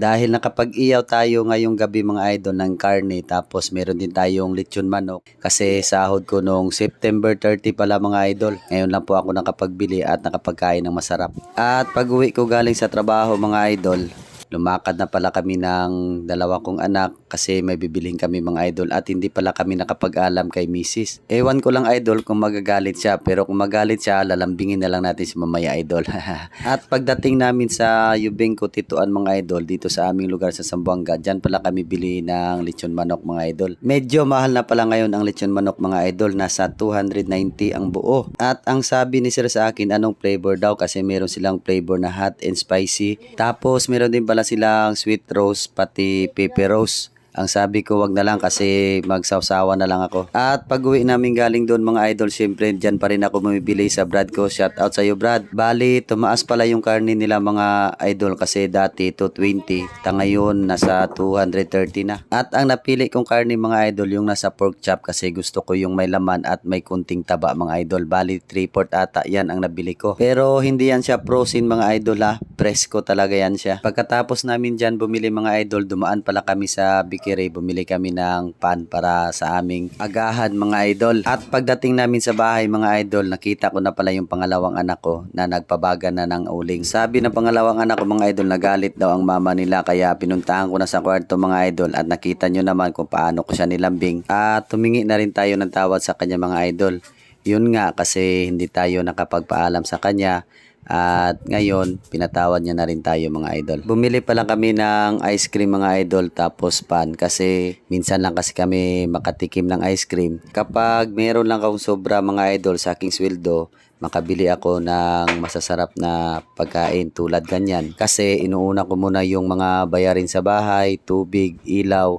Dahil nakapag-iyaw tayo ngayong gabi mga idol ng karne tapos meron din tayong lechon manok kasi sahod ko nung September 30 pala mga idol. Ngayon lang po ako nakapagbili at nakapagkain ng masarap. At pag uwi ko galing sa trabaho mga idol, lumakad na pala kami ng dalawa kong anak kasi may bibilhin kami mga idol at hindi pala kami nakapag-alam kay misis. Ewan ko lang idol kung magagalit siya pero kung magalit siya lalambingin na lang natin si mamaya idol. at pagdating namin sa Yubing Tituan mga idol dito sa aming lugar sa Zamboanga, dyan pala kami bili ng lechon manok mga idol. Medyo mahal na pala ngayon ang lechon manok mga idol, nasa 290 ang buo. At ang sabi ni sir sa akin anong flavor daw kasi meron silang flavor na hot and spicy. Tapos meron din pala silang sweet rose pati pepper rose. Ang sabi ko wag na lang kasi magsawsawa na lang ako. At pag uwi namin galing doon mga idol, syempre dyan pa rin ako bumibili sa Brad ko. Shout out sa iyo Brad. Bali, tumaas pala yung karne nila mga idol kasi dati 220. Ta ngayon nasa 230 na. At ang napili kong karne mga idol yung nasa pork chop kasi gusto ko yung may laman at may kunting taba mga idol. Bali 3-4 ata yan ang nabili ko. Pero hindi yan siya frozen mga idol ha. Presko talaga yan siya. Pagkatapos namin dyan bumili mga idol, dumaan pala kami sa Bikiri. Bumili kami ng pan para sa aming agahan mga idol. At pagdating namin sa bahay mga idol, nakita ko na pala yung pangalawang anak ko na nagpabaga na ng uling. Sabi ng pangalawang anak ko mga idol, nagalit daw ang mama nila kaya pinuntahan ko na sa kwarto mga idol at nakita nyo naman kung paano ko siya nilambing. At tumingi na rin tayo ng tawad sa kanya mga idol. Yun nga kasi hindi tayo nakapagpaalam sa kanya at ngayon, pinatawad niya na rin tayo mga idol. Bumili pa lang kami ng ice cream mga idol tapos pan kasi minsan lang kasi kami makatikim ng ice cream. Kapag meron lang akong sobra mga idol sa aking sweldo, makabili ako ng masasarap na pagkain tulad ganyan. Kasi inuuna ko muna yung mga bayarin sa bahay, tubig, ilaw,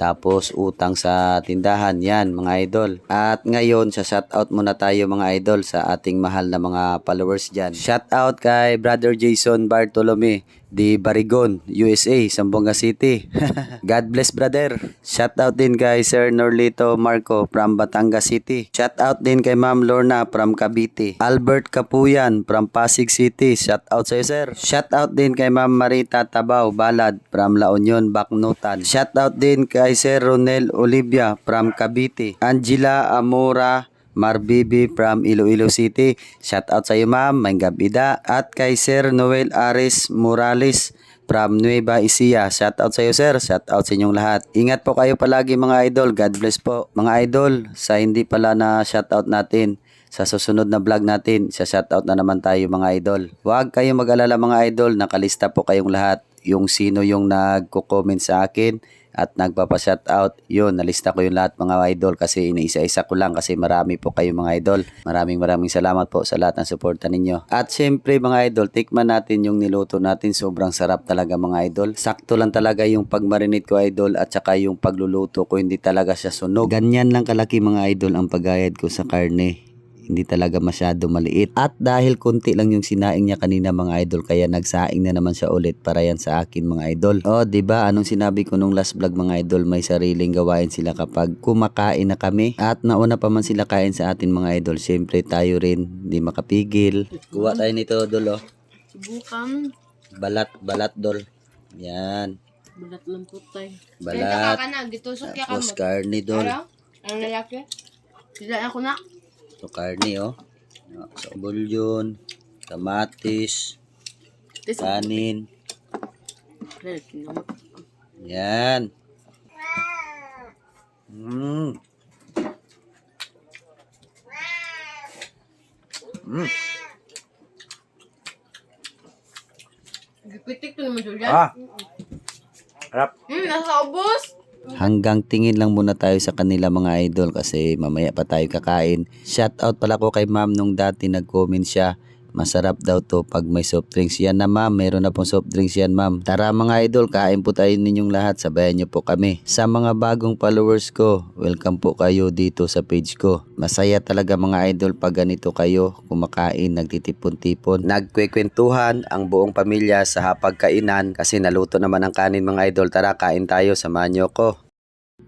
tapos utang sa tindahan, yan mga idol. At ngayon, sa shoutout muna tayo mga idol sa ating mahal na mga followers dyan. Shoutout kay Brother Jason Bartolome di Barigon, USA, Sambonga City. God bless brother. Shoutout din kay Sir Norlito Marco from Batangas City. Shoutout din kay Ma'am Lorna from Cavite. Albert Kapuyan from Pasig City. Shoutout sa iyo sir. Shoutout din kay Ma'am Marita Tabaw Balad from La Union, Baknutan. Shoutout din kay Sir Ronel Olivia from Cavite. Angela Amora Marbibi from Iloilo City. Shout out sa iyo ma'am, may gabida. At kay Sir Noel Ares Morales from Nueva Ecija. Shout out sa iyo sir, shout out sa inyong lahat. Ingat po kayo palagi mga idol. God bless po. Mga idol, sa hindi pala na shout out natin, sa susunod na vlog natin, sa shoutout na naman tayo mga idol. Huwag kayong mag-alala mga idol, nakalista po kayong lahat. Yung sino yung nagko-comment sa akin at nagpapa-shoutout, yun, nalista ko yung lahat mga idol kasi iniisa-isa ko lang kasi marami po kayo mga idol. Maraming maraming salamat po sa lahat ng suporta ninyo. At syempre mga idol, tikman natin yung niluto natin. Sobrang sarap talaga mga idol. Sakto lang talaga yung pagmarinate ko idol at saka yung pagluluto ko hindi talaga siya sunog. Ganyan lang kalaki mga idol ang paggayad ko sa karne hindi talaga masyado maliit. At dahil konti lang yung sinaing niya kanina mga idol, kaya nagsaing na naman siya ulit para yan sa akin mga idol. O, oh, ba diba? Anong sinabi ko nung last vlog mga idol, may sariling gawain sila kapag kumakain na kami. At nauna pa man sila kain sa atin mga idol, syempre tayo rin, hindi makapigil. Kuha tayo nito, dol, oh. Subukan. Balat, balat, dol. Yan. Balat lang po tayo. Balat. ka na, kya ka Tapos mo. karne, dol. Ano? Ang lalaki? Sila ako na. Ito karne, oh. So, bulyon, kamatis, Tis. kanin. Yan. Mm. Mm. Gipitik to naman, Julian. Ah. Harap. Hmm, nasa ubos. Hanggang tingin lang muna tayo sa kanila mga idol kasi mamaya pa tayo kakain. Shout out pala ko kay ma'am nung dati nag-comment siya. Masarap daw to pag may soft drinks. Yan na ma'am, meron na pong soft drinks yan ma'am. Tara mga idol, kain po tayo ninyong lahat. Sabayan niyo po kami. Sa mga bagong followers ko, welcome po kayo dito sa page ko. Masaya talaga mga idol pag ganito kayo kumakain, nagtitipon-tipon. Nagkwekwentuhan ang buong pamilya sa hapagkainan kasi naluto naman ang kanin mga idol. Tara, kain tayo, samahan niyo ko.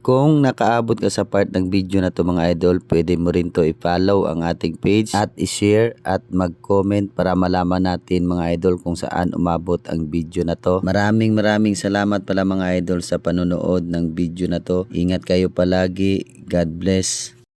Kung nakaabot ka sa part ng video na to mga idol, pwede mo rin to i-follow ang ating page at i-share at mag-comment para malaman natin mga idol kung saan umabot ang video na to. Maraming maraming salamat pala mga idol sa panonood ng video na to. Ingat kayo palagi. God bless.